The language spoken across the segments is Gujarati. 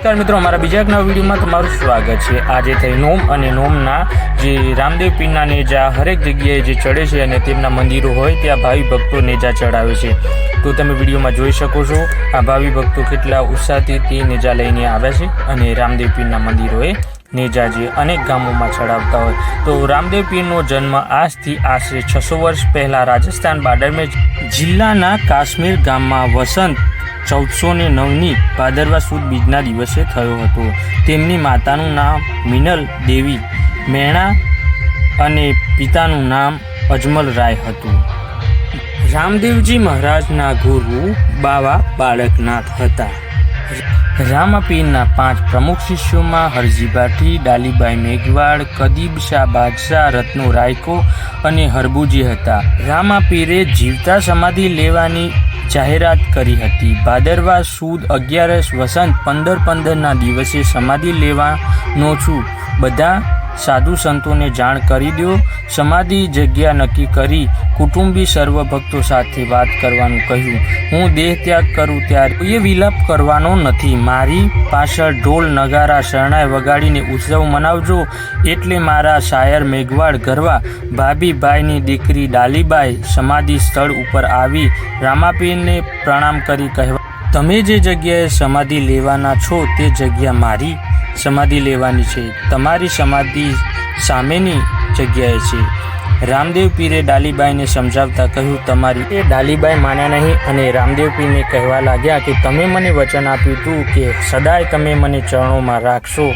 નમસ્કાર મિત્રો, અમારા બીજા એક નવા વિડીયોમાં તમારું સ્વાગત છે. આજે થઈ નોમ અને નોમના જે રામદેવ પીરના નેજા હરેક જગ્યાએ જે ચડે છે અને તેમના મંદિરો હોય, ત્યાં ભાવિ ભક્તો નેજા ચડાવે છે. તો તમે વિડીયોમાં જોઈ શકો છો, આ ભાવિ ભક્તો કેટલા ઉત્સાહથી તે નેજા લઈને આવ્યા છે અને રામદેવ પીરના મંદિરોએ નેજા જે અનેક ગામોમાં ચડાવતા હોય. તો રામદેવ પીરનો જન્મ આજથી આશરે છસો વર્ષ પહેલાં રાજસ્થાન બાર્ડરમેં જિલ્લાના કાશ્મીર ગામમાં વસંત ચૌદસો ને નવની ભાદરવા સુદ બીજના દિવસે થયો હતો. તેમની માતાનું નામ મિનલ દેવી મેણા અને પિતાનું નામ અજમલ રાય હતું. રામદેવજી મહારાજના ગુરુ બાવા બાળકનાથ હતા. રામાપીરના પાંચ પ્રમુખ શિષ્યોમાં હરજી ભાટી ડાલીબાઈ મેઘવાડ કદીબ શાહ બાદશાહ, રત્નો રાયકો અને હરબુજી હતા. રામાપીરે જીવતા સમાધિ લેવાની જાહેરાત કરી હતી. ભાદરવા સુદ અગિયારસ વસંત પંદર પંદરના દિવસે સમાધિ લેવાનો છું. બધા સાધુ સંતોને જાણ કરી દો, સમાધિ જગ્યા નક્કી કરી કુટુંબી સર્વ ભક્તો સાથે વાત કરવાનું કહ્યું. હું દેહ ત્યાગ કરું ત્યારે એ વિલાપ કરવાનો નથી. મારી પાછળ ઢોલ નગારા શરણાઈ વગાડીને ઉત્સવ મનાવજો. એટલે મારા શાયર મેઘવાડ ગરવા, ભાભીભાઈની દીકરી ડાલીબાઈ સમાધિ સ્થળ ઉપર આવી રામાપીરને પ્રણામ કરી કહેવા, તમે જે જગ્યાએ સમાધિ લેવાના છો તે જગ્યા મારી સમાધિ લેવાની છે. તમારી સમાધિ સામેની જગ્યાએ છે. રામદેવ પીરે ડાલીબાઈને સમજાવતા કહ્યું, તમારી એ ડાલીબાઈ માન્યા નહીં અને રામદેવ પીરને કહેવા લાગ્યા કે, તમે મને વચન આપ્યું હતું કે સદાય તમે મને ચરણોમાં રાખશો.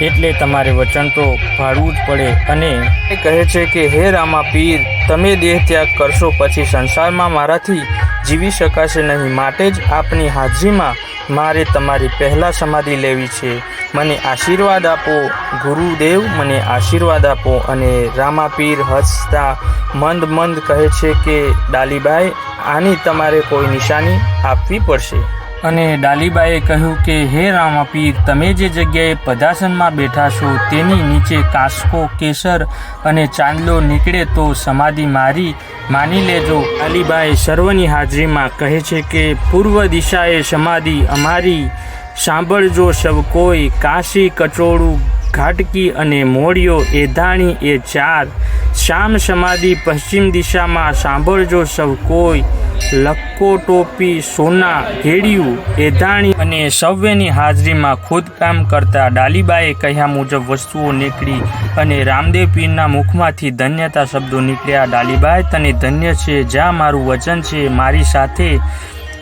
એટલે તમારે વચન તો ભાડવું જ પડે. અને એ કહે છે કે, હે રામા પીર, તમે દેહ ત્યાગ કરશો, પછી સંસારમાં મારાથી જીવી શકાશે નહીં. માટે જ આપની હાજરીમાં મારે તમારી પહેલાં સમાધિ લેવી છે. મને આશીર્વાદ આપો, ગુરુદેવ, મને આશીર્વાદ આપો અને રામાપીર હસતા મંદ મંદ કહે છે કે ડાલીબાઈ આની તમારે કોઈ નિશાની આપવી પડશે. અને ડાલીબાઈએ કહ્યું કે, હે રામાપીર, તમે જે જગ્યાએ પદાસનમાં બેઠા છો તેની નીચે કાસકો, કેસર અને ચાંદલો નીકળે તો સમાધિ મારી માની લેજો. ડાલીબાએ સર્વની હાજરીમાં કહે છે કે, પૂર્વ દિશાએ સમાધિ અમારી. સાંભળજો સૌ કોઈ, કાશી કચોળું, ઘાટકી અને મોડિયો એધાણી એ ચાર. શામ સમાધિ પશ્ચિમ દિશામાં સાંભળજો સૌ કોઈ. લક્કો ટોપી, સોના, ઘેડિયું એધાણી અને સવ્યની હાજરીમાં ખોદકામ કરતા ડાલીબાએ કહ્યા મુજબ વસ્તુઓ નીકળી અને રામદેવ પીરના મુખમાંથી ધન્યતા શબ્દો નીકળ્યા. ડાલીબાઈ તને ધન્ય છે જ્યાં મારું વચન છે, મારી સાથે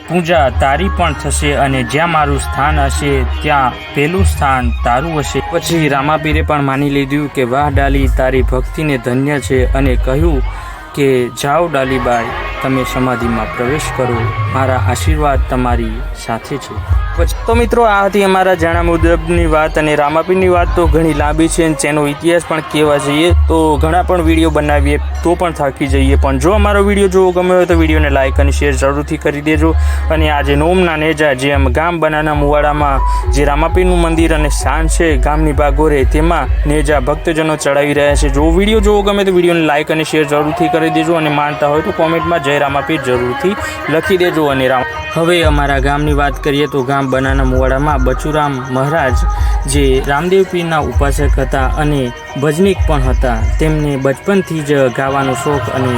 પૂજા, તારી પણ થશે અને જ્યાં મારું સ્થાન હશે, ત્યાં પહેલું સ્થાન તારું હશે. પછી રામાપીરે પણ માની લીધું કે, વાહ, ડાલી, તારી ભક્તિને ધન્ય છે. અને કહ્યું કે જાઓ ડાલીબાઈ તમે સમાધિમાં પ્રવેશ કરો. મારા આશીર્વાદ તમારી સાથે છે. પછી તો મિત્રો, આ હતી અમારા જાણા મુજબની વાત અને રામાપીરની વાત. તો ઘણી લાંબી છે અને તેનો ઇતિહાસ પણ કહેવા જઈએ તો ઘણા પણ વીડિયો બનાવીએ તો પણ થાકી જઈએ. પણ જો અમારો વીડિયો જોવો ગમ્યો હોય તો વિડીયોને લાઇક અને શેર જરૂરથી કરી દેજો. અને આજે નોમના નેજા, જે ગામ બનાના મુવાડામાં જે રામાપીરનું મંદિર અને સ્થાન છે ગામની બાગોરે તેમાં નેજા ભક્તજનો ચડાવી રહ્યા છે. જો વીડિયો જોવો ગમે તો વિડીયોને લાઇક અને શેર જરૂરથી કરી દેજો અને માનતા હોય તો કોમેન્ટમાં જય રામાપીર જરૂરથી લખી દેજો અને રામ. હવે અમારા ગામની વાત કરીએ તો ગામ બનાના મુવાડામાં બચુરામ મહારાજ જે રામદેવ પીરના ઉપાસક હતા અને ભજનીક પણ હતા. તેમને બચપનથી જ ગાવાનો શોખ અને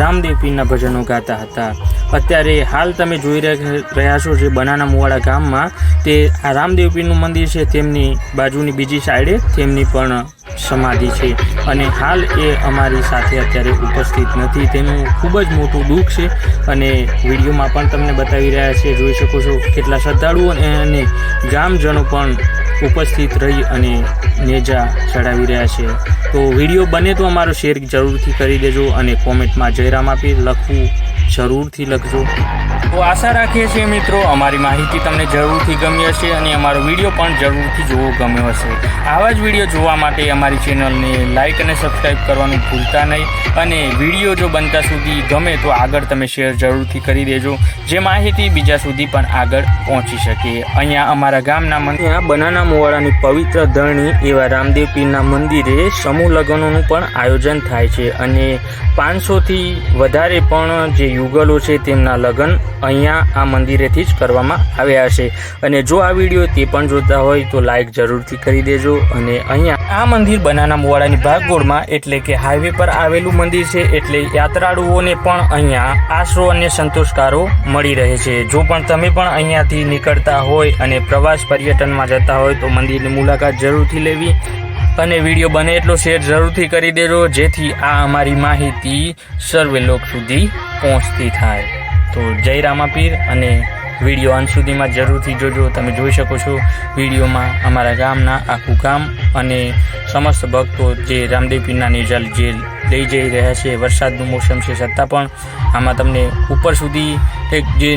રામદેવ પીરના ભજનો ગાતા હતા. અત્યારે હાલ તમે જોઈ રહ્યા છો જે બનાના મુવાડા ગામમાં તે આ રામદેવ પીરનું મંદિર છે. તેમની બાજુની બીજી સાઈડે તેમની પણ સમાધિ છે. અને હાલ એ અમારી સાથે અત્યારે ઉપસ્થિત નથી. તેનું ખૂબ જ મોટું દુઃખ છે. અને વિડીયોમાં પણ તમને બતાવી રહ્યા છે જોઈ શકો છો કેટલા શ્રદ્ધાળુઓ અને ગામજનો પણ ઉપસ્થિત રહી અને નેજા ચડાવી રહ્યા છે. તો વીડિયો બને તો અમારો શેર જરૂરથી કરી દેજો અને કોમેન્ટમાં જયરામ આપી લખવું જરૂરથી લખજો. તો આશા રાખીએ છીએ મિત્રો, અમારી માહિતી તમને જરૂરથી ગમી હશે અને અમારો વીડિયો પણ જરૂરથી જોવો ગમ્યો હશે. આવા જ વીડિયો જોવા માટે અમારી ચેનલને લાઇક અને સબસ્ક્રાઈબ કરવાનું ભૂલતા નહીં અને વીડિયો જો બનતા સુધી ગમે તો આગળ તમે શેર જરૂરથી કરી દેજો. જે માહિતી બીજા સુધી પણ આગળ પહોંચી શકે. અહીંયા અમારા ગામના મંદિર બનાના મોવાડાની પવિત્ર ધરણી એવા રામદેવ પીરના મંદિરે સમૂહ લગ્નોનું પણ આયોજન થાય છે. અને પાંચસોથી વધારે પણ જે યુગલો છે તેમના લગ્ન અહીંયા આ મંદિરેથી જ કરવામાં આવ્યા છે. અને જો આ વીડિયો તે પણ જોતા હોય તો લાઇક જરૂરથી કરી દેજો અને અહીંયા આ મંદિર બનાના મુવાડાની ભાગગોળમાં એટલે કે હાઈવે પર આવેલું મંદિર છે એટલે યાત્રાળુઓને પણ અહીંયા આશરો અને સંતોષકારો મળી રહે છે. જો પણ તમે પણ અહીંયાથી નીકળતા હોય અને પ્રવાસ પર્યટનમાં જતા હોય તો મંદિરની મુલાકાત જરૂરથી લેવી અને વીડિયો બને એટલો શેર જરૂરથી કરી દેજો જેથી આ અમારી માહિતી સર્વે લોક સુધી પહોંચતી થાય. તો જય રામાપીર અને વીડિયો અંત સુધીમાં જરૂરથી જોજો. તમે જોઈ શકો છો વિડીયોમાં અમારા ગામના આખું ગામ અને સમસ્ત ભક્તો જે રામદેવ પીરના નેજાલ જે લઈ જઈ રહ્યા છે, વરસાદનું મોસમ છે છતાં પણ આમાં તમને ઉપર સુધી એક જે